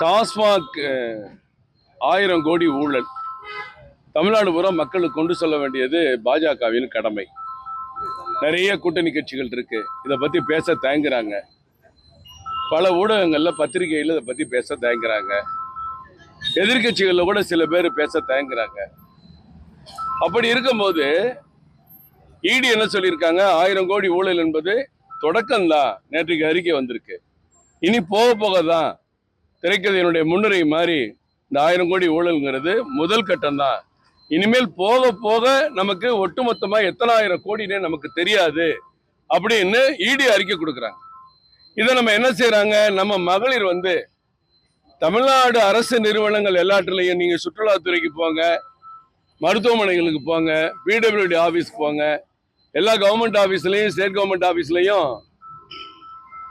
டாஸ்மாக் ஆயிரம் கோடி ஊழல். தமிழ்நாடு பூரா மக்களுக்கு கொண்டு சொல்ல வேண்டியது பாஜகவின் கடமை. நிறைய கூட்டணி கட்சிகள் இருக்கு. இதை பற்றி பேச தயங்குறாங்க. பல ஊடகங்களில் பத்திரிகையில் இதை பற்றி பேச தயங்குறாங்க. எதிர்கட்சிகளில் கூட சில பேர் பேச தயங்குறாங்க. அப்படி இருக்கும்போது இடி என்ன சொல்லியிருக்காங்க? ஆயிரம் கோடி ஊழல் என்பது தொடக்கம்தான். நேற்றுக்கு அறிக்கை வந்திருக்கு. இனி போக போக தான் திரைக்கதையினுடைய முன்னுரை மாதிரி இந்த ஆயிரம் கோடி ஊழல்ங்கிறது முதல் கட்டம் தான் இனிமேல் போக போக நமக்கு ஒட்டுமொத்தமாக எத்தனை ஆயிரம் கோடினே நமக்கு தெரியாது அப்படின்னு இடி அறிக்கை கொடுக்குறாங்க. இதை நம்ம என்ன செய்கிறாங்க நம்ம மகளிர் வந்து தமிழ்நாடு அரசு நிறுவனங்கள் எல்லாத்துலேயும் நீங்கள் சுற்றுலாத்துறைக்கு போங்க மருத்துவமனைகளுக்கு போங்க பிடபிள்யூடி ஆஃபீஸ் போங்க. எல்லா கவர்மெண்ட் ஆஃபீஸ்லையும் ஸ்டேட் கவர்மெண்ட் ஆஃபீஸ்லையும்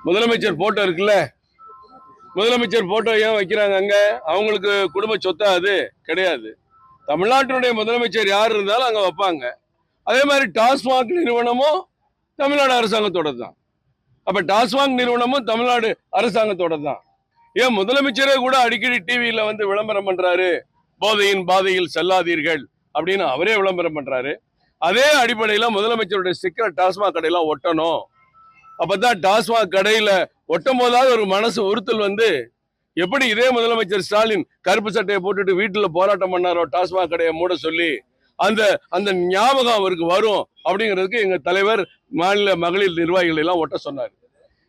முதலமைச்சர் போட்டோ இருக்குல்ல? முதலமைச்சர் போட்டோ ஏன் வைக்கிறாங்க அங்க? அவங்களுக்கு குடும்ப சொத்தா அது? கிடையாது. தமிழ்நாட்டினுடைய முதலமைச்சர் யார் இருந்தாலும் அங்க வைப்பாங்க. அதே மாதிரி டாஸ்மாக் நிறுவனமும் தமிழ்நாடு அரசாங்கத்தோட தான். அப்ப டாஸ்மாக் நிறுவனமும் தமிழ்நாடு அரசாங்கத்தோட தான். ஏன் முதலமைச்சரே கூட அடிக்கடி டிவியில வந்து விளம்பரம் பண்றாரு? போதையின் பாதையில் செல்லாதீர்கள் அப்படின்னு அவரே விளம்பரம் பண்றாரு. அதே அடிப்படையில முதலமைச்சருடைய ஸ்டிக்கர் டாஸ்மாக் கடையெல்லாம் ஒட்டணும். அப்பதான் டாஸ்மாக் கடையில ஒட்டும் போதாவது ஒரு மனசு உறுத்தல் வந்து எப்படி இதே முதலமைச்சர் ஸ்டாலின் கருப்பு சட்டையை போட்டுட்டு வீட்டுல போராட்டம் பண்ணாரோ டாஸ்மாக் கடையை மூட சொல்லி அந்த அந்த ஞாபகம் அவருக்கு வரும் அப்படிங்கிறதுக்கு எங்க தலைவர் மாநில மகளிர் நிர்வாகிகள் எல்லாம் ஒட்ட சொன்னார்.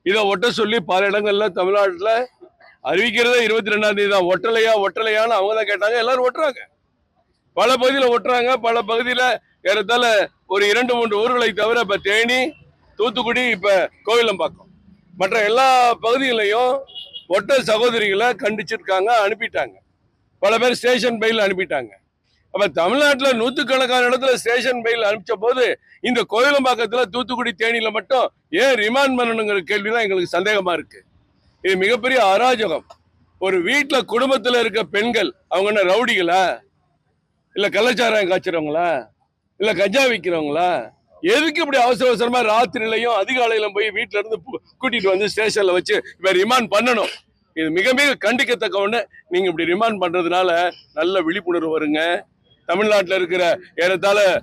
இதை ஒட்ட சொல்லி பல இடங்கள்ல தமிழ்நாட்டுல அறிவிக்கிறதே இருபத்தி ரெண்டாம் தேதி தான். ஒட்டலையா ஒட்டலையான்னு அவங்க தான் கேட்டாங்க. எல்லாரும் ஒட்டுறாங்க. பல பகுதியில் ஒட்டுறாங்க. பல பகுதியில் ஏறத்தால ஒரு இரண்டு மூன்று ஊர்களை தவிர இப்போ தேனி தூத்துக்குடி இப்போ கோவிலம்பாக்கம். மற்ற எல்லா பகுதிகளையும் ஒட்ட சகோதரிகளை கண்டிச்சிருக்காங்க அனுப்பிட்டாங்க. பல பேர் ஸ்டேஷன் பெயில் அனுப்பிட்டாங்க. அப்போ தமிழ்நாட்டில் நூற்றுக்கணக்கான இடத்துல ஸ்டேஷன் பெயில் அனுப்பிச்ச போது இந்த கோயிலம்பாக்கத்துல தூத்துக்குடி தேனியில் மட்டும் ஏன் ரிமாண்ட் பண்ணணுங்கிற கேள்விதான் எங்களுக்கு சந்தேகமாக இருக்கு. இது மிகப்பெரிய அராஜகம். ஒரு வீட்டில் குடும்பத்தில் இருக்க பெண்கள் அவங்க என்ன ரவுடிகளா? இல்லை கள்ளச்சாராயம் காய்ச்சறவங்களா? இல்லை கஞ்சா விற்கிறவங்களா எதுக்கு இப்படி அவசர அவசரமா ராத்திரிலையும் அதிகாலையிலும் போய் வீட்டுல இருந்து கூட்டிட்டு வந்து ஸ்டேஷன்ல வச்சு இப்ப ரிமாண்ட் பண்ணணும். இது மிக மிக கண்டிக்கத்தக்க ஒண்ணு. நீங்க இப்படி ரிமாண்ட் பண்றதுனால நல்ல விழிப்புணர்வு வருங்க. தமிழ்நாட்டுல இருக்கிற ஏறத்தாழ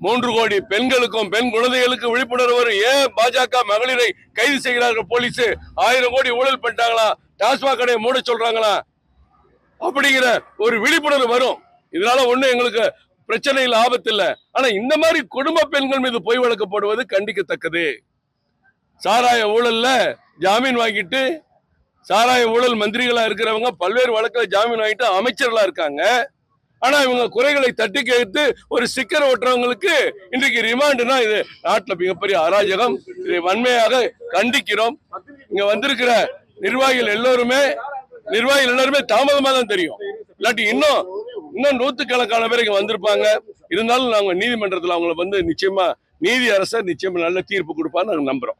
மூன்று கோடி பெண்களுக்கும் பெண் குழந்தைகளுக்கும் விழிப்புணர்வு வரும். ஏன் பாஜக மகளிரை கைது செய்கிறார்கள் போலீஸ்? ஆயிரம் கோடி ஊழல் பண்ணிட்டாங்களா? டாஸ்மாக் கடையை மூட சொல்றாங்களா? அப்படிங்கிற ஒரு விழிப்புணர்வு வரும். இதனால ஒண்ணு எங்களுக்கு பிரச்சனையில் ஆபத்து இல்லை ஆனா இந்த மாதிரி குடும்ப பெண்கள் மீது பொய் வழக்கு போடுவது கண்டிக்கத்தக்கது. சாராய ஊழல்ல ஜாமீன் வாங்கிட்டு சாராய ஊழல் மந்திரிகளா இருக்கிறவங்க பல்வேறு வழக்கில் ஜாமீன் வாங்கிட்டு அமைச்சர்களா இருக்காங்க. ஆனா இவங்க குறைகளை தட்டி கேட்டு ஒரு சிக்கர் ஓட்டுறவங்களுக்கு இன்றைக்கு ரிமாண்டுனா இது நாட்டில் மிகப்பெரிய அராஜகம். இதை வன்மையாக கண்டிக்கிறோம். இங்க வந்திருக்கிற நிர்வாகிகள் எல்லோருமே நிர்வாகிகள் எல்லாருமே தாமதமா தான் தெரியும். இல்லாட்டி இன்னும் இன்னும் நூத்துக்கணக்கான பேர் இங்கே வந்திருப்பாங்க. இருந்தாலும் நாங்க நீதிமன்றத்துல அவங்களை வந்து நிச்சயமா நீதி அரசர் நிச்சயமா நல்ல தீர்ப்பு கொடுப்பான்னு நாங்கள் நம்புறோம்.